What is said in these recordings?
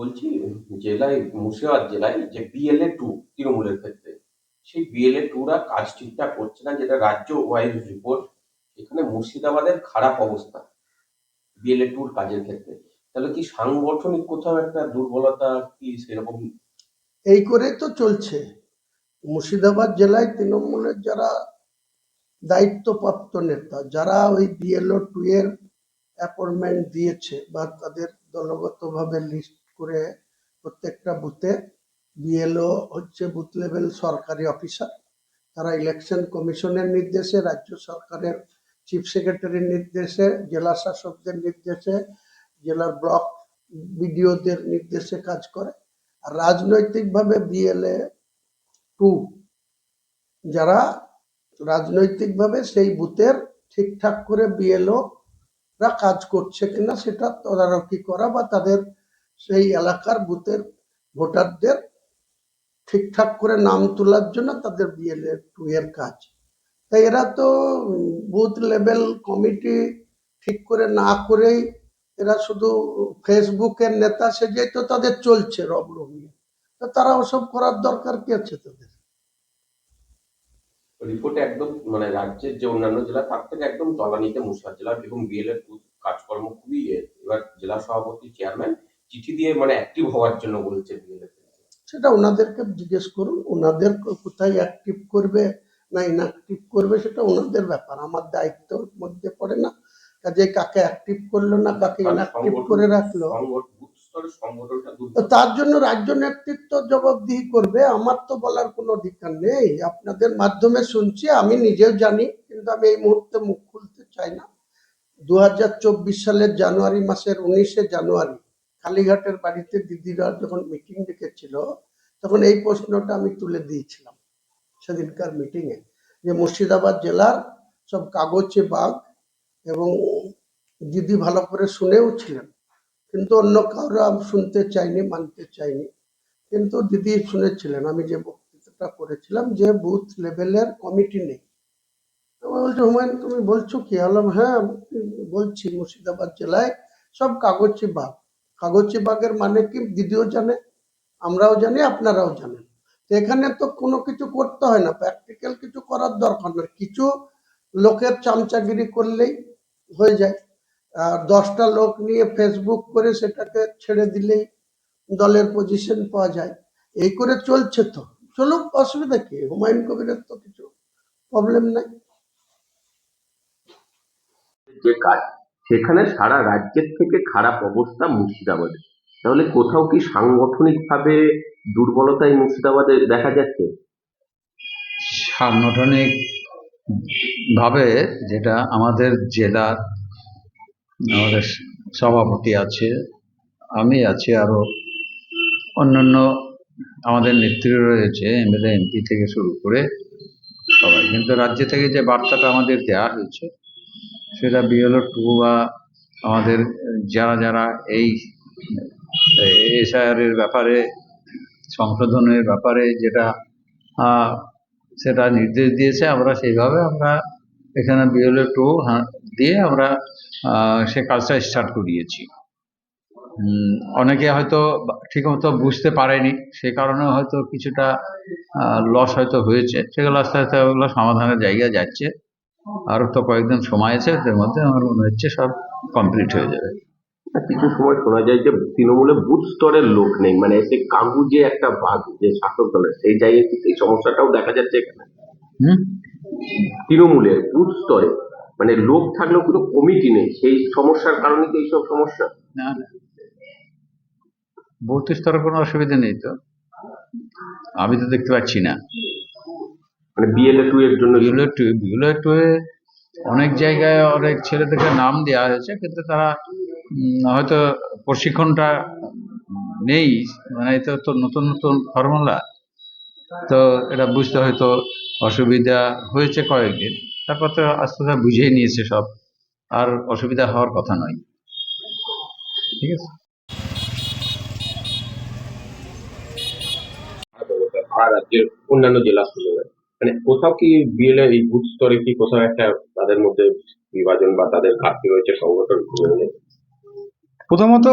বলছি, জেলায়, মুর্শিদাবাদ জেলায় যে বিএলএ টু তৃণমূলের ক্ষেত্রে, সেই বিএলএ টুরা কাজ ঠিকঠাক করছে না, যেটা রাজ্য ওয়াইজ রিপোর্ট এখানে মুর্শিদাবাদের খারাপ অবস্থা বিএলএ টুর কাজের ক্ষেত্রে। তাহলে কি সাংগঠনিক কোথাও একটা দুর্বলতা কি সেরকম? এই করে তো চলছে। মুর্শিদাবাদ জেলায় তৃণমূলের যারা দায়িত্বপ্রাপ্ত নেতা, যারা ওই বিএলও টু এর অ্যাপয়েন্টমেন্ট দিয়েছে বা তাদের দলগতভাবে লিস্ট করে প্রত্যেকটা বুথে বিএলও হচ্ছে বুথ লেভেল সরকারি অফিসার। তারা ইলেকশন কমিশনের নির্দেশে, রাজ্য সরকারের চিফ সেক্রেটারির নির্দেশে, জেলা শাসকদের নির্দেশে, জেলার ব্লক বিডিওদের নির্দেশে কাজ করে। আর রাজনৈতিকভাবে বিএলএ টু যারা রাজনৈতিকভাবে সেই বুথের ঠিকঠাক করে বিএলও রা কাজ করছে কিনা সেটা তদারকি করা বা তাদের সেই এলাকার বুথের ভোটারদের ঠিকঠাক করে নাম তোলার জন্য তাদের বিএলএ টু এর কাজ তাই এরা তো বুথ লেভেল কমিটি ঠিক করে না করেই এরা শুধু ফেসবুকের নেতা সেজেই তো তাদের চলছে রব রমিয়ে তো তারা ওসব করার দরকার কি আছে তাদের রিপোর্টে একদম মানে রাজ্যের যে অন্যান্য জেলা, তার থেকে একদম তলানিতে মুর্শিদাবাদ জেলা এবং বিএলএ কাজকর্ম খুবই। এবার জেলা সভাপতি চেয়ারম্যান চিঠি দিয়ে মানে অ্যাক্টিভ হওয়ার জন্য বলছে সেটা ওনাদেরকে জিজ্ঞেস করুন ওনাদের কোথায় অ্যাক্টিভ করবে না ইনঅ্যাক্টিভ করবে সেটা ওনাদের ব্যাপার। আমার দায়িত্বের মধ্যে পড়ে না। কাজে কাকে অ্যাক্টিভ করল না কাকে ইনঅ্যাক্টিভ করে রাখল। তার জন্য রাজ্য নেতৃত্ব জবাবদিহি করবে আমার তো বলার কোনো অধিকার নেই। আপনাদের মাধ্যমে শুনছি আমি নিজেও জানি কিন্তু আমি এই মুহূর্তে মুখ খুলতে চাই না। দু হাজার চব্বিশ সালের জানুয়ারি মাসের উনিশে জানুয়ারি কালীঘাটের বাড়িতে দিদিরা যখন মিটিং ডেকেছিল, তখন এই প্রশ্নটা আমি তুলে দিয়েছিলাম সেদিনকার মিটিংয়ে যে মুর্শিদাবাদ জেলার সব কাগজে বাঘ এবং দিদি ভালো করে শুনেও ছিলেন। কিন্তু অন্য আমি শুনতে চাইনি মানতে চাইনি কিন্তু দিদি শুনেছিলেন, আমি যে বক্তৃতাটা করেছিলাম যে বুথ লেভেলের কমিটি নেই। বলছি, হুমায়ুন, তুমি বলছো কি? আলম হ্যাঁ বলছি মুর্শিদাবাদ জেলায় সব কাগজে বাঘ। কাগজে বাঘের মানে কি? দিদিও জানে, আমরাও জানি, আপনারাও জানেন। এখানে তো কোনো কিছু করতে হয় না প্র্যাকটিক্যাল কিছু করার দরকার নেই কিছু লোকের চামচাগিরি করলেই হয়ে যায়। আর দশটা লোক নিয়ে ফেসবুক করে সেটাকে ছেড়ে দিলেই দলের পজিশন পাওয়া যায়। এই করে চলছে তো। চলুক, অসুবিধা কি? হুমায়ুন কবিরের তো কিছু প্রবলেম নাই। যে কাজ সেখানে সারা রাজ্যের থেকে খারাপ অবস্থা মুর্শিদাবাদে। তাহলে কোথাও কি সাংগঠনিক ভাবে দুর্বলতাই মুর্শিদাবাদে দেখা যাচ্ছে? সাংগঠনিক ভাবে যেটা আমাদের জেলার আমাদের সভাপতি আছে, আমি আছি আরও অন্যান্য আমাদের নেত্রী রয়েছে, এমএলএ, এমপি থেকে শুরু করে সবাই। কিন্তু রাজ্য থেকে যে বার্তাটা আমাদের দেওয়া হয়েছে সেটা বিএলও টু বা আমাদের যারা যারা এই এসআইআর এর ব্যাপারে, সংশোধনের ব্যাপারে যেটা সেটা নির্দেশ দিয়েছে, আমরা সেইভাবে আমরা এখানে বিএলও টু দিয়ে আমরা সে কাজটা স্টার্ট করিয়েছি। অনেকে হয়তো ঠিক মতো বুঝতে পারেনি, সে কারণে হয়তো কিছুটা লস হয়তো হয়েছে, সেগুলো আস্তে আস্তে ওগুলো সমাধানের জায়গায় যাচ্ছে। আরও তো কয়েকদিন সময় আছে এর মধ্যে আমার মনে হচ্ছে সব কমপ্লিট হয়ে যাবে। কিছু সময় শোনা যায় যে তৃণমূলে বুথ স্তরের লোক নেই মানে সে কাগুজে একটা ভাগ যে শাসক দলের সেই জায়গায় সেই সমস্যাটাও দেখা যাচ্ছে এখানে। হুম? তৃণমূলের বুথ স্তরে মানে লোক থাকলেও কোনো কমিটি নেই সেই সমস্যার কারণে কি এইসব সমস্যা? না না। বুথ স্তরে কোনো অসুবিধা নেই তো? আমি তো দেখতে পাচ্ছি না। মানে বিএলএ টু এর জন্য বিউলো টু বিউলো টুয়ে অনেক জায়গায় অনেক ছেলেদেরকে নাম দেওয়া হয়েছে কিন্তু তারা হয়তো প্রশিক্ষণটা নেই মানে এটা তো নতুন নতুন ফর্মুলা। তো এটা বুঝতে হয়তো অসুবিধা হয়েছে কয়েকদিন তারপর তো আস্তে আস্তে বুঝেই নিয়েছে সব আর অসুবিধা হওয়ার কথা নয়। ঠিক আছে? আর রাজ্যের অন্যান্য জেলার তুলনায় মানে কোথাও কি বিএলএ এই বুথ স্তরে কি কোথাও একটা তাদের মধ্যে বিভাজন বা তাদের ঘাটতি রয়েছে সংগঠন? প্রথমত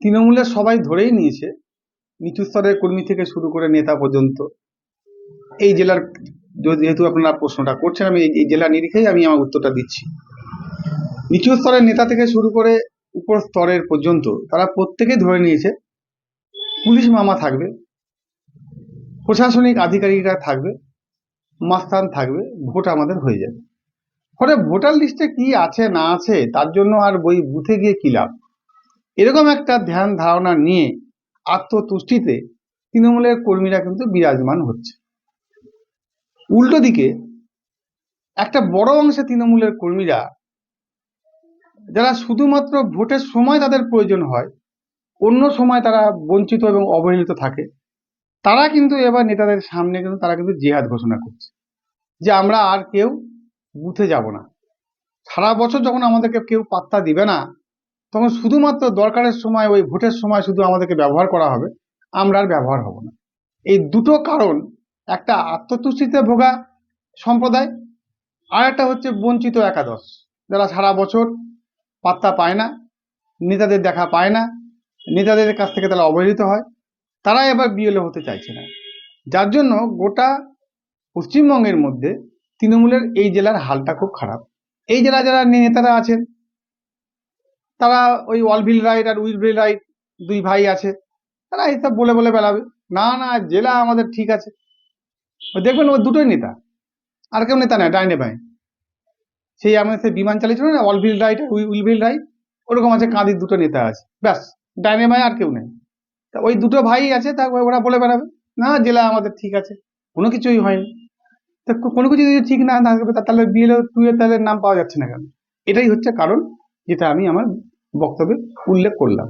তৃণমূলের সবাই ধরেই নিয়েছে। নিচু স্তরের কর্মী থেকে শুরু করে নেতা পর্যন্ত। এই জেলার যেহেতু আপনারা প্রশ্নটা করছেন, আমি এই জেলা নিরিখেই আমি আমার উত্তরটা দিচ্ছি। নিচু স্তরের নেতা থেকে শুরু করে উপর স্তরের পর্যন্ত তারা প্রত্যেকেই ধরে নিয়েছে, পুলিশ মামা থাকবে। প্রশাসনিক আধিকারিকরা থাকবে, মাস্তান থাকবে, ভোট আমাদের হয়ে যাবে। ফলে ভোটার লিস্টে কি আছে, না আছে, তার জন্য আর বই বুথে গিয়ে কি লাভ? এরকম একটা ধ্যান ধারণা নিয়ে আত্মতুষ্টিতে তৃণমূলের কর্মীরা কিন্তু বিরাজমান হচ্ছে। উল্টো দিকে একটা বড় অংশে তৃণমূলের কর্মীরা, যারা শুধুমাত্র ভোটের সময় তাদের প্রয়োজন হয়, অন্য সময় তারা বঞ্চিত এবং অবহেলিত থাকে তারা কিন্তু এবার নেতাদের সামনে কিন্তু তারা কিন্তু জেহাদ ঘোষণা করছে যে আমরা আর কেউ বুথে যাব না। সারা বছর যখন আমাদেরকে কেউ পাত্তা দিবে না, তখন শুধুমাত্র দরকারের সময়, ওই ভোটের সময় শুধু আমাদেরকে ব্যবহার করা হবে, আমরা আর ব্যবহার হব না। এই দুটো কারণ, একটা আত্মতুষ্টিতে ভোগা সম্প্রদায় আর একটা হচ্ছে বঞ্চিত একাদশ। যারা সারা বছর পাত্তা পায় না, নেতাদের দেখা পায় না, নেতাদের কাছ থেকে তারা অবহেলিত হয়। তারা এবার বিএলও হতে চাইছে না। যার জন্য গোটা পশ্চিমবঙ্গের মধ্যে তৃণমূলের এই জেলার হালটা খুব খারাপ। এই জেলা যারা নেতারা আছেন, তারা ওই অলভিল রাইট আর উইলভিল রাইট দুই ভাই আছে, তারা এইসব বলে বলে বেড়াবে। না না, জেলা আমাদের ঠিক আছে। দেখবেন ওই দুটোই নেতা, আর কেউ নেতা নয়, ডাইনে বাই সেই আমাদের সেই বিমান চালিয়েছিল না অলভিল রাইট আর উইলভিল রাইট ওরকম আছে কাঁদির দুটো নেতা আছে। ব্যাস, ডাইনে বাই আর কেউ নেই। তা ওই দুটো ভাই আছে, তা ওরা বলে বেড়াবে। না, জেলা আমাদের ঠিক আছে। কোনো কিছুই হয়নি। তা কোনো কিছু যদি ঠিক না থাকবে তাহলে বিএলও টু এর তাহলে নাম পাওয়া যাচ্ছে না কেন? এটাই হচ্ছে কারণ যেটা আমি আমার বক্তব্যে উল্লেখ করলাম।